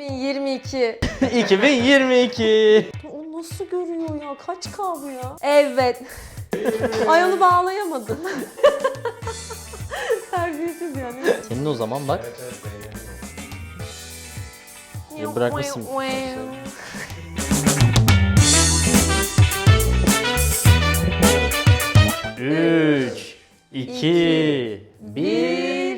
2022. 2022. O nasıl görüyor ya? Kaç K bu ya? Evet. Ay onu bağlayamadım. Terbiyesiz yani. Senin o zaman bak. Ya bırakmışsın. 3, 2, 1.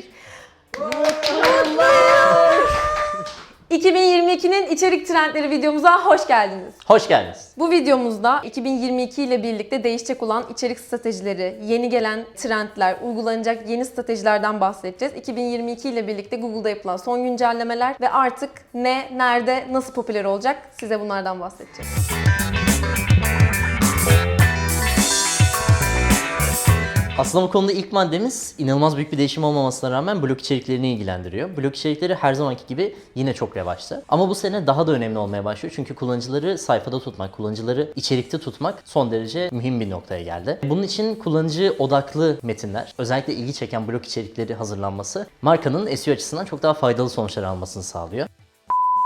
2022'nin içerik trendleri videomuza hoş geldiniz. Hoş geldiniz. Bu videomuzda 2022 ile birlikte değişecek olan içerik stratejileri, yeni gelen trendler, uygulanacak yeni stratejilerden bahsedeceğiz. 2022 ile birlikte Google'da yapılan son güncellemeler ve artık ne, nerede, nasıl popüler olacak size bunlardan bahsedeceğiz. Aslında bu konuda ilk maddemiz inanılmaz büyük bir değişim olmamasına rağmen blog içeriklerini ilgilendiriyor. Blog içerikleri her zamanki gibi yine çok revaçta. Ama bu sene daha da önemli olmaya başlıyor. Çünkü kullanıcıları sayfada tutmak, kullanıcıları içerikte tutmak son derece mühim bir noktaya geldi. Bunun için kullanıcı odaklı metinler, özellikle ilgi çeken blog içerikleri hazırlanması markanın SEO açısından çok daha faydalı sonuçlar almasını sağlıyor.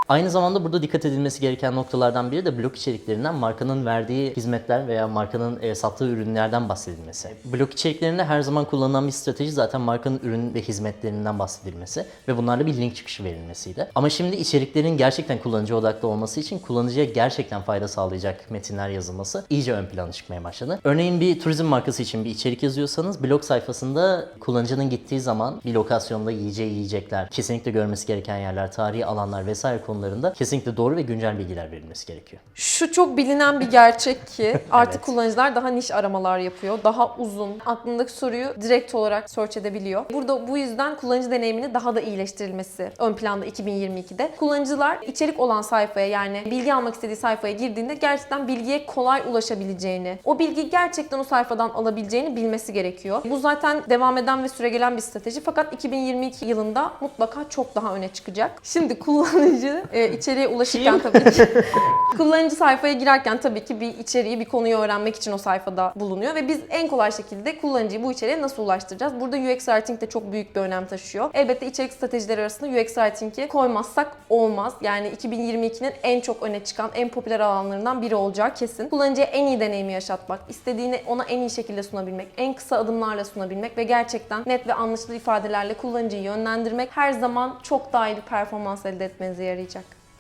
Aynı zamanda burada dikkat edilmesi gereken noktalardan biri de blog içeriklerinden markanın verdiği hizmetler veya markanın e, sattığı ürünlerden bahsedilmesi. Blog içeriklerinde her zaman kullanılan bir strateji zaten markanın ürün ve hizmetlerinden bahsedilmesi ve bunlarla bir link çıkışı verilmesiydi. Ama şimdi içeriklerin gerçekten kullanıcı odaklı olması için kullanıcıya gerçekten fayda sağlayacak metinler yazılması iyice ön plana çıkmaya başladı. Örneğin bir turizm markası için bir içerik yazıyorsanız blog sayfasında kullanıcının gittiği zaman bir lokasyonda yiyeceği yiyecekler, kesinlikle görmesi gereken yerler, tarihi alanlar vesaire konularında kesinlikle doğru ve güncel bilgiler verilmesi gerekiyor. Şu çok bilinen bir gerçek ki artık kullanıcılar daha niş aramalar yapıyor. Daha uzun, aklındaki soruyu direkt olarak search edebiliyor. Burada bu yüzden kullanıcı deneyimini daha da iyileştirilmesi ön planda 2022'de. Kullanıcılar içerik olan sayfaya yani bilgi almak istediği sayfaya girdiğinde gerçekten bilgiye kolay ulaşabileceğini, o bilgiyi gerçekten o sayfadan alabileceğini bilmesi gerekiyor. Bu zaten devam eden ve süregelen bir strateji fakat 2022 yılında mutlaka çok daha öne çıkacak. Şimdi kullanıcı e, içeriye ulaşırken tabii ki Kullanıcı sayfaya girerken tabii ki bir içeriği, bir konuyu öğrenmek için o sayfada bulunuyor ve biz en kolay şekilde kullanıcıyı bu içeriğe nasıl ulaştıracağız? Burada UX Writing de çok büyük bir önem taşıyor. Elbette içerik stratejileri arasında UX Writing'i koymazsak olmaz. Yani 2022'nin en çok öne çıkan, en popüler alanlarından biri olacağı kesin. Kullanıcıya en iyi deneyimi yaşatmak, istediğini ona en iyi şekilde sunabilmek, en kısa adımlarla sunabilmek ve gerçekten net ve anlaşılır ifadelerle kullanıcıyı yönlendirmek her zaman çok daha iyi bir performans elde etmenize yarayacak.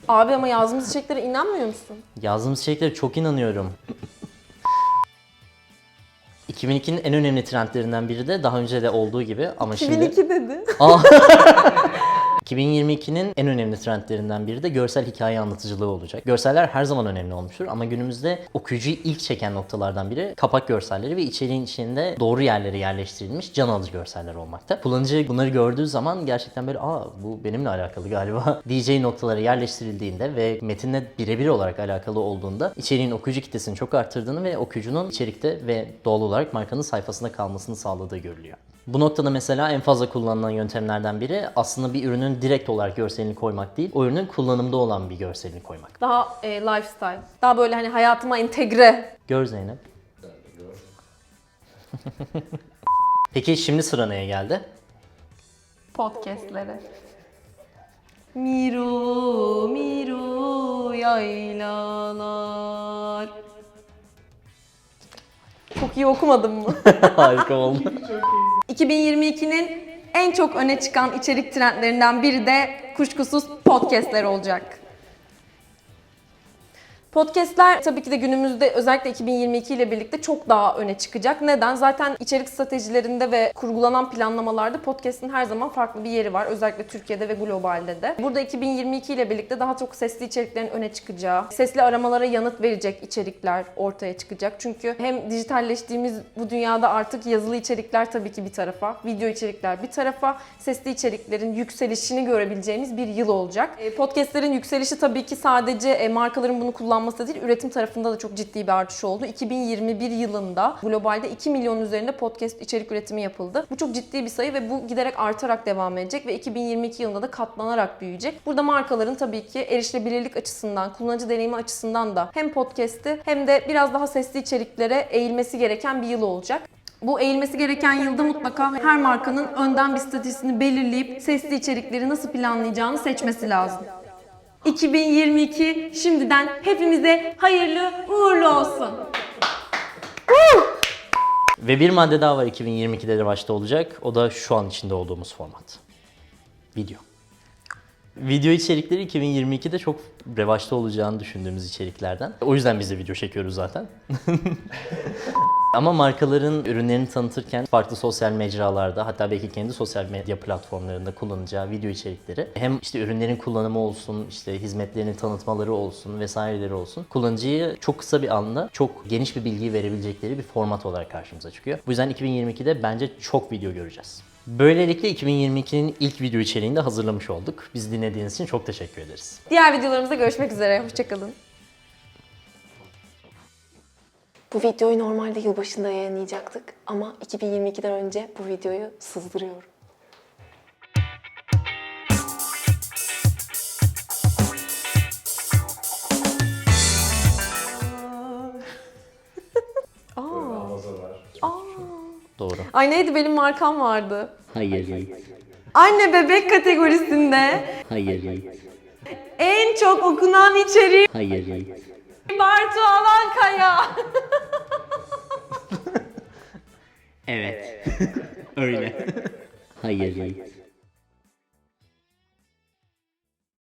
Abi ama yazdığımız içeriklere inanmıyor musun? Yazdığımız içeriklere çok inanıyorum. 2002'nin en önemli trendlerinden biri de daha önce de olduğu gibi ama şimdi 2002 dedi. Aa. 2022'nin en önemli trendlerinden biri de görsel hikaye anlatıcılığı olacak. Görseller her zaman önemli olmuştur ama günümüzde okuyucuyu ilk çeken noktalardan biri kapak görselleri ve içeriğin içinde doğru yerlere yerleştirilmiş can alıcı görseller olmakta. Kullanıcı bunları gördüğü zaman gerçekten böyle aa bu benimle alakalı galiba diyeceği noktalara yerleştirildiğinde ve metinle birebir olarak alakalı olduğunda içeriğin okuyucu kitlesini çok arttırdığını ve okuyucunun içerikte ve doğal olarak markanın sayfasında kalmasını sağladığı görülüyor. Bu noktada mesela en fazla kullanılan yöntemlerden biri aslında bir ürünün direkt olarak görselini koymak değil, o ürünün kullanımda olan bir görselini koymak. Daha e, lifestyle. Daha böyle hani hayatıma entegre. Gör Zeynep. Peki şimdi sıra neye geldi? Podcastlere. Miru, miru, yaylalar. Çok iyi okumadım mı? Harika oldu. 2022'nin en çok öne çıkan içerik trendlerinden biri de kuşkusuz podcastler olacak. Podcastler tabii ki de günümüzde özellikle 2022 ile birlikte çok daha öne çıkacak. Neden? Zaten içerik stratejilerinde ve kurgulanan planlamalarda podcast'in her zaman farklı bir yeri var. Özellikle Türkiye'de ve globalde de. Burada 2022 ile birlikte daha çok sesli içeriklerin öne çıkacağı, sesli aramalara yanıt verecek içerikler ortaya çıkacak. Çünkü hem dijitalleştiğimiz bu dünyada artık yazılı içerikler tabii ki bir tarafa, video içerikler bir tarafa, sesli içeriklerin yükselişini görebileceğimiz bir yıl olacak. E, Podcastlerin yükselişi tabii ki sadece e, markaların bunu kullanması değil, üretim tarafında da çok ciddi bir artış oldu. 2021 yılında globalde 2 milyon üzerinde podcast içerik üretimi yapıldı. Bu çok ciddi bir sayı ve bu giderek artarak devam edecek ve 2022 yılında da katlanarak büyüyecek. Burada markaların tabii ki erişilebilirlik açısından, kullanıcı deneyimi açısından da hem podcast'i hem de biraz daha sesli içeriklere eğilmesi gereken bir yıl olacak. Bu eğilmesi gereken yılda mutlaka her markanın önden bir stratejisini belirleyip sesli içerikleri nasıl planlayacağını seçmesi lazım. 2022 şimdiden hepimize hayırlı uğurlu olsun. Ve bir madde daha var 2022'de de başta olacak. O da şu an içinde olduğumuz format. Video. Video içerikleri 2022'de çok revaçta olacağını düşündüğümüz içeriklerden. O yüzden biz de video çekiyoruz zaten. Ama markaların ürünlerini tanıtırken farklı sosyal mecralarda hatta belki kendi sosyal medya platformlarında kullanacağı video içerikleri hem işte ürünlerin kullanımı olsun, işte hizmetlerini tanıtmaları olsun vesaireleri olsun kullanıcıyı çok kısa bir anda çok geniş bir bilgi verebilecekleri bir format olarak karşımıza çıkıyor. Bu yüzden 2022'de bence çok video göreceğiz. Böylelikle 2022'nin ilk video içeriğini de hazırlamış olduk. Bizi dinlediğiniz için çok teşekkür ederiz. Diğer videolarımızda görüşmek üzere. Hoşçakalın. Bu videoyu normalde yılbaşında yayınlayacaktık ama 2022'den önce bu videoyu sızdırıyorum. Doğru. Ay neydi benim markam vardı. Hayır. Anne bebek kategorisinde Hayır. en çok okunan içerik Hayır. Bartu Alankaya. Evet. Öyle. Hayır.